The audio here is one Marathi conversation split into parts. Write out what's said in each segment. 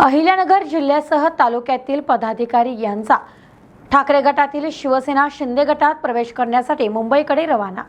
अहिल्यानगर जिल्ह्यासह तालुक्यातील पदाधिकारी यांचा ठाकरे गटातील शिवसेना शिंदे गटात प्रवेश करण्यासाठी मुंबईकडे रवाना.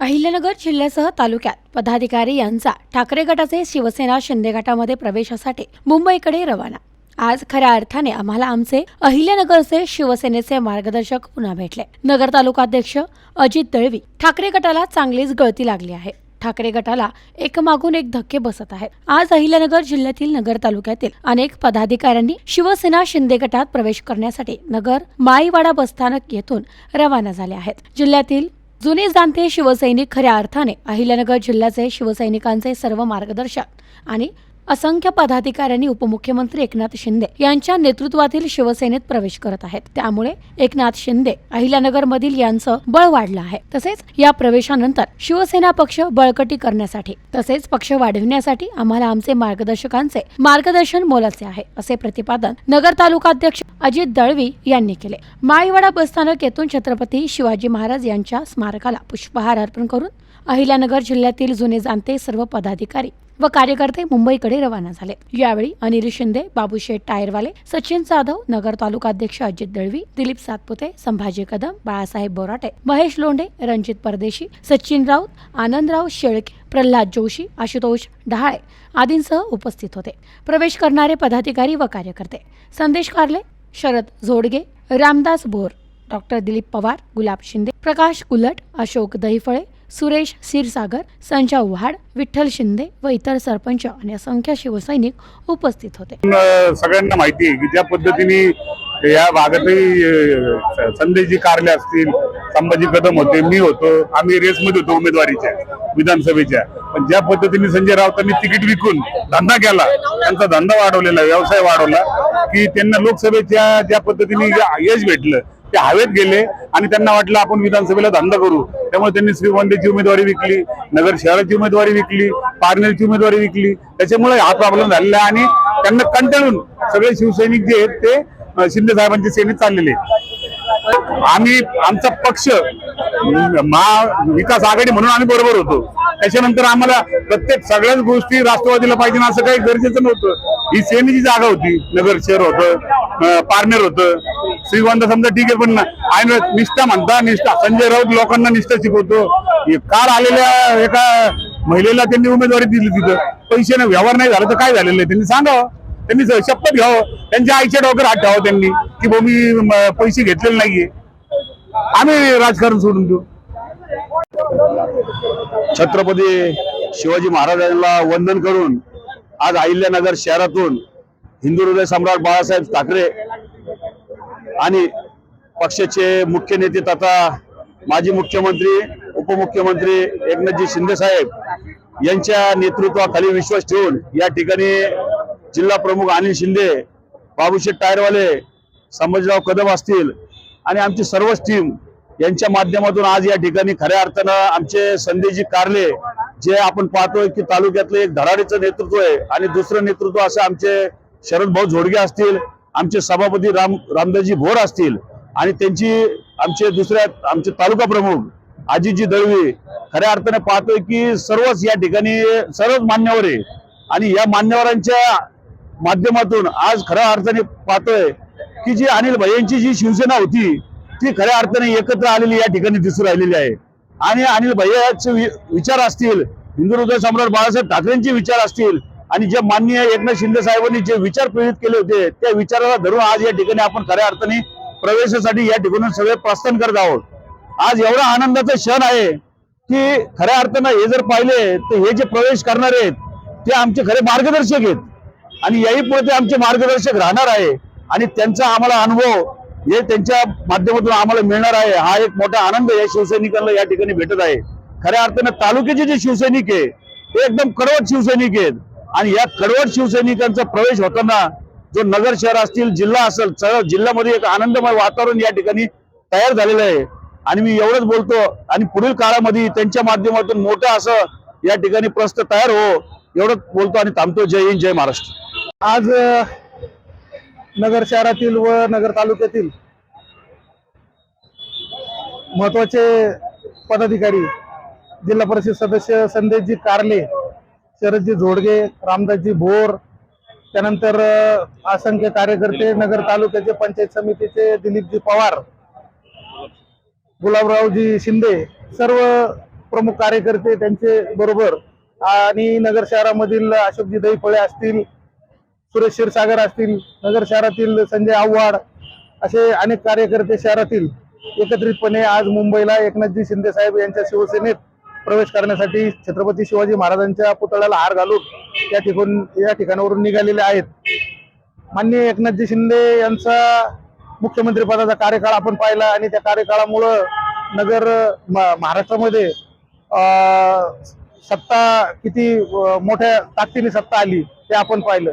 अहिल्यानगर जिल्ह्यासह तालुक्यात पदाधिकारी यांचा ठाकरे गटाचे शिवसेना शिंदे गटामध्ये प्रवेशासाठी मुंबईकडे रवाना. आज खऱ्या अर्थाने आम्हाला आमचे अहिल्यानगरचे शिवसेनेचे मार्गदर्शक पुन्हा भेटले. नगर तालुकाध्यक्ष अजित दळवी ठाकरे गटाला चांगलीच गळती लागली आहे. ठाकरे गटाला एकमागून एक धक्के बसत आहेत. आज अहिल्यानगर जिल्ह्यातील नगर तालुक्यातील अनेक पदाधिकाऱ्यांनी शिवसेना शिंदे गटात प्रवेश करण्यासाठी नगर माईवाडा बसस्थानक येथून रवाना झाले आहेत. जिल्ह्यातील जुने जाणते शिवसैनिक खऱ्या अर्थाने अहिल्यानगर जिल्ह्याचे शिवसैनिकांचे सर्व मार्गदर्शक आणि असंख्य पदाधिकाऱ्यांनी उपमुख्यमंत्री एकनाथ शिंदे यांच्या नेतृत्वातील शिवसेनेत प्रवेश करत आहेत. त्यामुळे एकनाथ शिंदे अहिल्यानगरमधील यांचं बळ वाढलं आहे. तसेच या प्रवेशानंतर शिवसेना पक्ष बळकटी करण्यासाठी तसेच पक्ष वाढविण्यासाठी आम्हाला आमचे मार्गदर्शकांचे मार्गदर्शन मोलाचे आहे असे प्रतिपादन नगर तालुकाध्यक्ष अजित दळवी यांनी केले. माळीवाडा बसस्थानक येथून छत्रपती शिवाजी महाराज यांच्या स्मारकाला पुष्पहार अर्पण करून अहिल्यानगर जिल्ह्यातील जुने जाणते सर्व पदाधिकारी व कार्यकर्ते मुंबईकडे रवाना झाले. यावेळी अनिल शिंदे बाबूशेठ टायरवाले सचिन जाधव नगर तालुकाध्यक्ष अजित दळवी दिलीप सातपुते संभाजी कदम बाळासाहेब बोराटे महेश लोंढे रणजित परदेशी सचिन राऊत आनंदराव शेळके प्रल्हाद जोशी आशुतोष डहाळे आदींसह उपस्थित होते. प्रवेश करणारे पदाधिकारी व कार्यकर्ते संदेश कारले शरद झोडगे रामदास भोर डॉक्टर दिलीप पवार गुलाब शिंदे प्रकाश उलट अशोक दहिफळे सुरेश क्षीरसागर संजय उव्हाड विठ्ठल शिंदे व इतर सरपंच आणि असंख्य शिवसैनिक उपस्थित होते. सगळ्यांना माहिती आहे की ज्या पद्धतीने या भागातही संदेशजी कारले असतील संभाजी कदम होते मी होतो आम्ही रेसमध्ये होतो उमेदवारीच्या विधानसभेच्या. पण ज्या पद्धतीने संजय राऊतांनी तिकीट विकून धंदा केला त्यांचा धंदा वाढवलेला व्यवसाय वाढवला की त्यांना लोकसभेच्या ज्या पद्धतीने यश भेटलं ते हवेत गेले आणि त्यांना वाटलं आपण विधानसभेला धंदा करू. त्यामुळे त्यांनी श्रीगोंद्याची उमेदवारी विकली नगर शहराची उमेदवारी विकली पारनेरची उमेदवारी विकली. त्याच्यामुळे हा प्रॉब्लेम झालेला आहे आणि त्यांना कंटाळून सगळे शिवसैनिक जे आहेत ते शिंदे साहेबांच्या सेनेत चाललेले आम्ही आमचा पक्ष महाविकास आघाडी म्हणून आम्ही बरोबर होतो. त्याच्यानंतर आम्हाला प्रत्येक सगळ्याच गोष्टी राष्ट्रवादीला पाहिजे असं काही गरजेचं नव्हतं. ही सेनेची जागा होती. नगर शहर होतं पारनेर होतं. श्रीगोंदा समजा ठीक आहे पण आयन निष्ठा म्हणता निष्ठा. संजय राऊत लोकांना निष्ठा शिकवतो. काल आलेल्या एका महिलेला त्यांनी उमेदवारी दिली तिथं. पैशाने व्यवहार नाही झाला तर काय झालेलं आहे? त्यांनी सांगावं. त्यांनी शपथ घ्यावं. त्यांच्या आईच्या डोक्यावर हात ठेवावं त्यांनी की भाऊ मी पैसे घेतलेले नाहीये. आम्ही राजकारण सोडून देऊ. छत्रपती शिवाजी महाराजांना वंदन करून आज अहिल्यानगर शहरातून हिंदू हृदय सम्राट बाळासाहेब ठाकरे आणि पक्षाचे मुख्य नेते तथा माजी मुख्यमंत्री उपमुख्यमंत्री एकनाथजी शिंदे साहेब यांच्या नेतृत्वाखाली विश्वास ठेवून या ठिकाणी जिल्हा प्रमुख अनिल शिंदे बाबूशेठ टायरवाले संभाजीराव कदम असतील आणि आमची सर्वच टीम यांच्या माध्यमातून आज या ठिकाणी खऱ्या अर्थानं आमचे संदेशजी कारले जे आपण पाहतोय की तालुक्यातलं एक धडाडीचं नेतृत्व आहे आणि दुसरं नेतृत्व असं आमचे शरद भाऊ झोडगे असतील आमचे सभापती राम रामदासजी भोर असतील आणि त्यांची आमचे दुसऱ्या आमचे तालुका प्रमुख आजीजी दळवी खऱ्या अर्थाने पाहतोय की सर्वच या ठिकाणी सर्वच मान्यवर आहे. आणि या मान्यवरांच्या माध्यमातून आज खऱ्या अर्थाने पाहतोय की जी अनिल भैयांची जी शिवसेना होती ती खऱ्या अर्थाने एकत्र आलेली या ठिकाणी दिसून राहिलेली आहे. आणि अनिल भैयाचे वि- विचार असतील हिंदू हृदय सम्राट बाळासाहेब ठाकरेंचे विचार असतील आणि जे माननीय एकनाथ शिंदे साहेबांनी जे विचार प्रेरित केले होते त्या विचाराला धरून आज या ठिकाणी आपण खऱ्या अर्थाने प्रवेशासाठी या ठिकाणी सगळे प्रस्थान करत आहोत. आज एवढा आनंदाचा क्षण आहे की खऱ्या अर्थानं हे जर पाहिले तर हे जे प्रवेश करणार आहेत ते आमचे खरे मार्गदर्शक आहेत. आणि याही पुढे ते आमचे मार्गदर्शक राहणार आहे आणि त्यांचा आम्हाला अनुभव हे त्यांच्या माध्यमातून आम्हाला मिळणार आहे. हा एक मोठा आनंद या शिवसैनिकांना या ठिकाणी भेटत आहे. खऱ्या अर्थानं तालुक्याचे जे शिवसैनिक आहे ते एकदम कडवट शिवसैनिक आहेत. आणि या कडवट शिवसैनिकांचा प्रवेश होताना जो नगर शहर असतील जिल्हा असेल सगळं जिल्ह्यामध्ये एक आनंदमय वातावरण या ठिकाणी तयार झालेलं आहे. आणि मी एवढंच बोलतो आणि पुढील काळामध्ये त्यांच्या माध्यमातून मोठं असं या ठिकाणी प्रस्त तयार हो एवढंच बोलतो आणि थांबतो. जय हिंद जय महाराष्ट्र. आज नगर शहरातील व नगर तालुक्यातील महत्त्वाचे पदाधिकारी जिल्हा परिषद सदस्य संदेशजी कारले शरदजी झोडगे रामदासजी भोर त्यानंतर असंख्य कार्यकर्ते नगर तालुक्याचे पंचायत समितीचे दिलीपजी पवार गुलाबरावजी शिंदे सर्व प्रमुख कार्यकर्ते त्यांचे बरोबर. आणि नगर शहरामधील अशोकजी दहीफळे असतील सुरेश क्षीरसागर असतील नगर शहरातील संजय आव्हाड असे अनेक कार्यकर्ते शहरातील एकत्रितपणे आज मुंबईला एकनाथजी शिंदे साहेब यांच्या शिवसेनेत प्रवेश करण्यासाठी छत्रपती शिवाजी महाराजांच्या पुतळ्याला हार घालून या ठिकाण या ठिकाणावरून निघालेले आहेत. माननीय एकनाथजी शिंदे यांचा मुख्यमंत्रीपदाचा कार्यकाळ आपण पाहिला आणि त्या कार्यकाळामुळं नगर महाराष्ट्रामध्ये अं, सत्ता किती मोठ्या ताकदीने सत्ता आली ते आपण पाहिलं.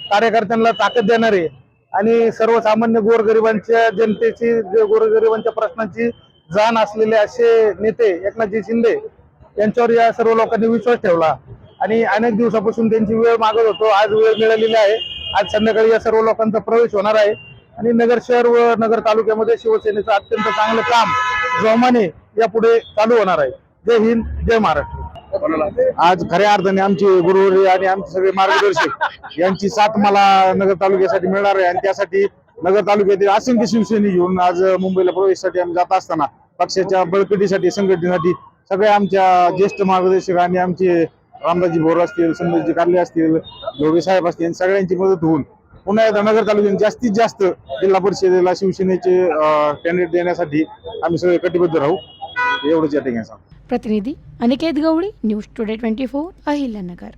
कार्यकर्त्यांना ताकद देणारे आणि सर्वसामान्य गोरगरिबांच्या जनतेची गोरगरिबांच्या प्रश्नांची जाण असलेले असे नेते एकनाथजी शिंदे यांच्यावर या सर्व लोकांनी विश्वास ठेवला. आणि अनेक दिवसापासून त्यांची वेळ मागत होतो. आज वेळ मिळालेली आहे. आज संध्याकाळी या सर्व लोकांचा प्रवेश होणार आहे. आणि नगर शहर व नगर तालुक्यामध्ये शिवसेनेचं अत्यंत चांगलं काम जोमाने यापुढे चालू होणार आहे. जय हिंद जय महाराष्ट्र. आज खऱ्या अर्थाने आमचे गुरुवारी आणि आमचे सगळे मार्गदर्शक यांची साथ मला नगर तालुक्यासाठी मिळणार आहे. आणि त्यासाठी नगर तालुक्यातील असंख्य शिवसैनिक घेऊन आज मुंबईला प्रवेशासाठी आम्ही जात असताना पक्षाच्या बळकटीसाठी संघटनेसाठी सगळे आमच्या ज्येष्ठ मार्गदर्शक आणि आमचे रामदाजी भोर असतील संदेशजी कारले असतील जोगे साहेब असतील सगळ्यांची मदत होऊन पुन्हा एकदा नगर तालुक्यात जास्तीत जास्त जिल्हा परिषदेला शिवसेनेचे कॅन्डिडेट देण्यासाठी आम्ही सगळे कटिबद्ध राहू. एवढंच या ठिकाणी प्रतिनिधी Aniket Gawali news today twenty four Ahilyanagar.